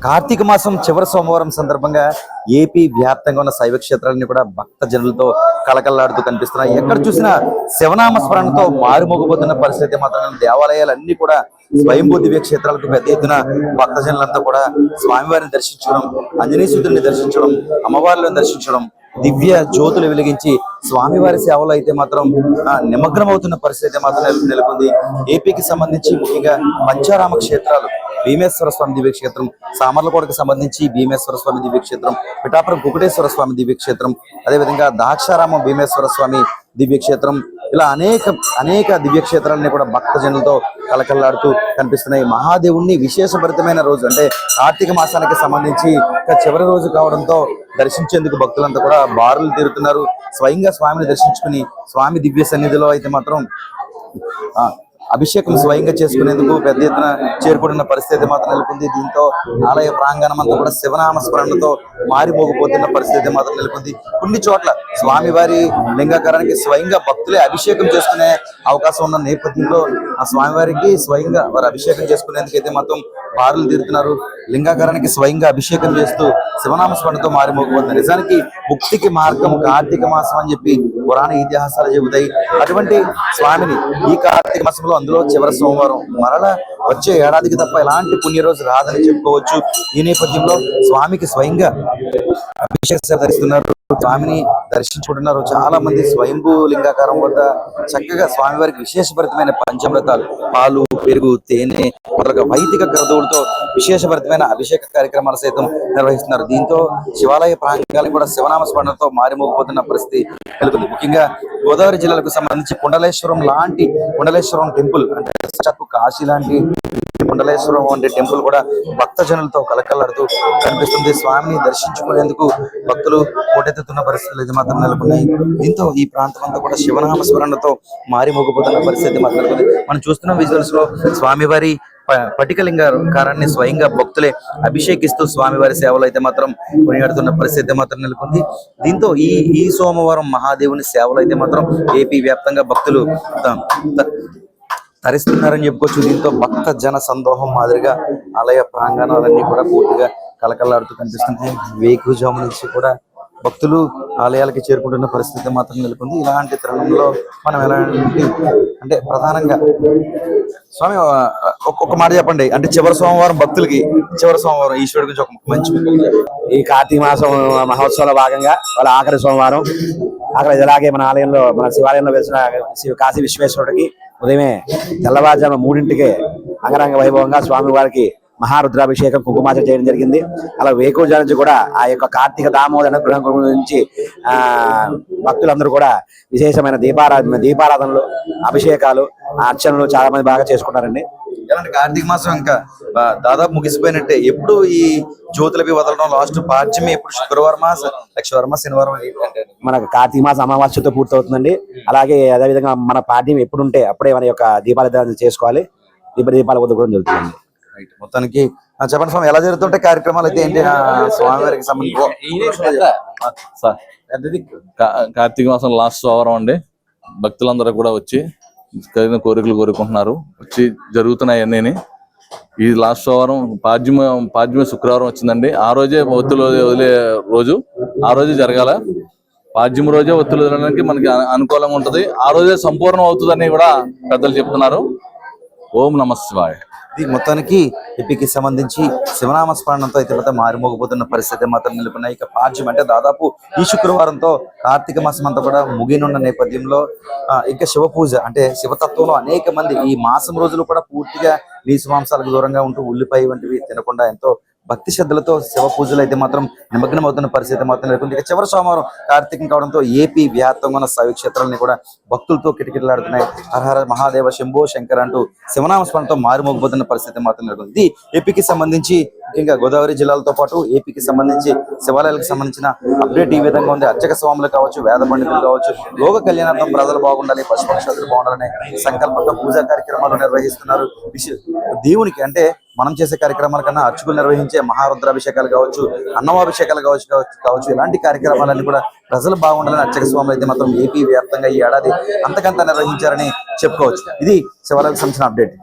కార్తీక మాసం చివరి సోమవారం సందర్భంగా ఏపీ వ్యాప్తంగా ఉన్న శైవ క్షేత్రాలన్నీ కూడా భక్త జనులతో కలకల్లాడుతూ కనిపిస్తున్నాయి. ఎక్కడ చూసినా శివనామ స్మరణతో మారుమోగబోతున్న పరిస్థితి మాత్రం దేవాలయాలన్నీ కూడా స్వయంభూ దివ్య క్షేత్రాలకు పెద్ద ఎత్తున భక్తజనులంతా కూడా స్వామివారిని దర్శించడం ఆంజనేయసుతుడిని దర్శించడం అమ్మవారిని దర్శించడం దివ్య జ్యోతులు వెలిగించి స్వామివారి సేవలో అయితే మాత్రం ఆ, నిమగ్నం అవుతున్న పరిస్థితి మాత్రం నెలకొంది. ఏపీకి సంబంధించి ముఖ్యంగా పంచారామ క్షేత్రాలు భీమేశ్వర స్వామి దివ్యక్షేత్రం సామర్లకోటకు సంబంధించి భీమేశ్వర స్వామి దివ్యక్షేత్రం పిఠాపురం కుకుటేశ్వర స్వామి దివ్యక్షేత్రం అదేవిధంగా దాక్షారామం భీమేశ్వర స్వామి దివ్యక్షేత్రం ఇలా అనేక అనేక దివ్యక్షేత్రాలని కూడా భక్తజనులతో కలకల్లాడుతూ కనిపిస్తున్నాయి. మహాదేవుణ్ణి విశేషభరితమైన రోజు అంటే కార్తీక మాసానికి సంబంధించి ఇంకా చివరి రోజు కావడంతో దర్శించేందుకు భక్తులంతా కూడా బారులు తీరుతున్నారు. స్వయంగా స్వామిని దర్శించుకుని స్వామి దివ్య సన్నిధిలో అయితే మాత్రం ఆ, అభిషేకం స్వయంగా చేసుకునేందుకు పెద్ద ఎత్తున చేరుకుంటున్న పరిస్థితి మాత్రం నెలకొంది. దీంతో ఆలయ ప్రాంగణం అంతా కూడా శివనామ స్మరణతో మారిపోకపోతున్న పరిస్థితి మాత్రం నెలకొంది. కొన్ని చోట్ల స్వామివారి లింగాకారానికి స్వయంగా భక్తులే అభిషేకం చేసుకునే అవకాశం ఉన్న నేపథ్యంలో ఆ స్వామివారికి స్వయంగా వారు అభిషేకం చేసుకునేందుకు అయితే మొత్తం బారులు తీరుతున్నారు. లింగాకారానికి స్వయంగా అభిషేకం చేస్తూ శివనామ స్మరణతో మారిపోకపోతుంది నిజానికి ముక్తికి మార్గం కార్తీక మాసం అని చెప్పి పురాణ ఇతిహాసాలు చెబుతాయి. అటువంటి స్వామిని ఈ కార్తీక మాసంలో అందులో చివరి సోమవారం మరలా వచ్చే ఏడాదికి తప్ప ఎలాంటి పుణ్య రోజు రాదని చెప్పుకోవచ్చు. ఈ నేపథ్యంలో స్వామికి స్వయంగా అభిషేక ధరిస్తున్నారు. స్వామిని దర్శించుకుంటున్నారు. చాలా మంది స్వయంభూ లింగాకారం వద్ద చక్కగా స్వామివారికి విశేషభరితమైన పంచమృతాలు పాలు పెరుగు తేనె మొదలగా వైదిక క్రతువులతో విశేషభరితమైన అభిషేక కార్యక్రమాలు సైతం నిర్వహిస్తున్నారు. దీంతో శివాలయ ప్రాంగణాలు కూడా శివనామ స్మరణతో మారిమోగిపోతున్న పరిస్థితి నెలకొంది. ముఖ్యంగా గోదావరి జిల్లాలకు సంబంధించి కుండలేశ్వరం లాంటి కుండలేశ్వరం టెంపుల్ అంటే సాక్షాత్తు కాశీ లాంటి కుండలేశ్వరం వంటి టెంపుల్ కూడా భక్తజనులతో కలకల్లాడుతూ కనిపిస్తుంది. స్వామిని దర్శించుకునేందుకు భక్తులు పోటెత్తుతున్న పరిస్థితులు ఇది మాత్రం నెలకొన్నాయి. దీంతో ఈ ప్రాంతం అంతా కూడా శివనామ స్మరణతో మారిమోగిపోతున్న పరిస్థితి మాత్రం మనం చూస్తున్న విజువల్స్లో స్వామివారి ప- పటికలింగాకారాన్ని స్వయంగా భక్తులే అభిషేకిస్తూ స్వామివారి సేవలు అయితే మాత్రం కొనియాడుతున్న పరిస్థితి మాత్రం నెలకొంది. దీంతో ఈ ఈ సోమవారం మహాదేవుని సేవలు అయితే మాత్రం ఏపీ వ్యాప్తంగా భక్తులు తరిస్తున్నారని చెప్పుకోవచ్చు. దీంతో భక్త జన సందోహం మాదిరిగా ఆలయ ప్రాంగణాలన్నీ కూడా పూర్తిగా కలకలాడుతూ కనిపిస్తున్నాయి. వేకుజాము నుంచి కూడా భక్తులు ఆలయాలకి చేరుకుంటున్న పరిస్థితి మాత్రం నెలకొంది. ఇలాంటి తరుణంలో మనం ఎలాంటి అంటే ప్రధానంగా స్వామి ఒక్కొక్క మాట చెప్పండి. అంటే చివరి సోమవారం భక్తులకి చివరి సోమవారం ఈశ్వరుడి గురించి ఒక మంచి ఈ కార్తీక మాసం మహోత్సవంలో భాగంగా వాళ్ళ ఆఖరి సోమవారం అక్కడ ఇలాగే మన ఆలయంలో మన శివాలయంలో వెలిసిన శివ కాశీ విశ్వేశ్వరుడికి ఉదయమే తెల్లవారుజామున మూడింటికే అంగరంగ వైభవంగా స్వామి వారికి మహారుద్రాభిషేకం కుంకుమార్చన చేయడం జరిగింది. అలా వేకూజా నుంచి కూడా ఆ యొక్క కార్తీక దామోదర గృహం నుంచి ఆ భక్తులందరూ కూడా విశేషమైన దీపారాధన దీపారాధనలు అభిషేకాలు అర్చనలు చాలా మంది బాగా చేసుకుంటారండి. ఎలాంటి కార్తీక మాసం ఇంకా దాదాపు ముగిసిపోయినట్టే. ఎప్పుడు ఈ జ్యోతులవి వదలడం లాస్ట్ పాడ్యమి ఎప్పుడు శుక్రవారమా లక్షవారమా శనివారం మనకు కార్తీక మాసం అమావాస్యతో పూర్తవుతుందండి. అలాగే అదేవిధంగా మన పాడ్యం ఎప్పుడు ఉంటే అప్పుడే మన యొక్క దీపారాధన చేసుకోవాలి. దీప దీపాల వద్ద కూడా జరుగుతుందండి. రైట్ మొత్తానికి చెప్పండి స్వామి ఎలా జరుగుతుంటాయి కార్యక్రమాలు అయితే ఏంటి? స్వామివారికి సంబంధించి. కార్తీక మాసం లాస్ట్ సోమవారం అండి. భక్తులందరూ కూడా వచ్చి కలిగిన కోరికలు కోరుకుంటున్నారు. వచ్చి జరుగుతున్నాయి అన్నీ ఈ లాస్ట్ సోమవారం పాడ్యమ పాడ్యమ శుక్రవారం వచ్చిందండి. ఆ రోజే ఒత్తులు వదిలే రోజు. ఆ రోజే జరగాల. పాడ్యమ రోజే ఒత్తులు వదలడానికి మనకి అనుకూలంగా ఉంటుంది. ఆ రోజే సంపూర్ణం అవుతుందని కూడా పెద్దలు చెప్తున్నారు. ఓం నమ శివాయ. మొత్తానికి ఎపికి సంబంధించి శివనామ స్మరణంతో అయితే మాత్రం మారిమోగిపోతున్న పరిస్థితి మాత్రం నెలకొన్నాయి ఇక పాడ్యం అంటే దాదాపు ఈ శుక్రవారంతో కార్తీక మాసం అంతా కూడా ముగినున్న నేపథ్యంలో ఆ, ఇంకా శివ పూజ అంటే శివతత్వంలో అనేక మంది ఈ మాసం రోజులు కూడా పూర్తిగా నీసు మాంసాలకు దూరంగా ఉంటూ ఉల్లిపాయ వంటివి తినకుండా ఎంతో భక్తి శ్రద్ధలతో శివ పూజలు అయితే మాత్రం నిమగ్నం అవుతున్న పరిస్థితి మాత్రం నెలకొంది. ఇక చివరి సోమవారం కార్తీకం కావడంతో ఏపీ వ్యాప్తంగా ఉన్న శైవ క్షేత్రాలని కూడా భక్తులతో కిటకిటలాడుతున్నాయి. హరహర మహాదేవ శంభో శంకర్ అంటూ శివనామ స్మరణతో మారుమోగిపోతున్న పరిస్థితి మాత్రం నెలకొంది. ఏపీకి సంబంధించి ముఖ్యంగా గోదావరి జిల్లాలతో పాటు ఏపీకి సంబంధించి శివాలయాలకు సంబంధించిన అప్డేట్ ఈ విధంగా ఉంది. అర్చక స్వాములు కావచ్చు వేద పండితులు కావచ్చు లోక కళ్యాణార్థం ప్రజలు బాగుండాలి పశుపక్షాదులు బాగుండాలనే సంకల్పంతో పూజా కార్యక్రమాలు నిర్వహిస్తున్నారు. దేవునికి అంటే మనం చేసే కార్యక్రమాల కన్నా అర్చకులు నిర్వహించే మహారుద్రాభిషేకాలు కావచ్చు అన్నమాభిషేకాలు కావచ్చు కావచ్చు కావచ్చు ఇలాంటి కార్యక్రమాలన్నీ కూడా ప్రజలు బాగుండాలని అర్చక స్వాములు అయితే మాత్రం ఏపీ వ్యాప్తంగా ఈ ఏడాది అంతకంత నిర్వహించారని చెప్పుకోవచ్చు. ఇది శివాలయాలకు సంబంధించిన అప్డేట్.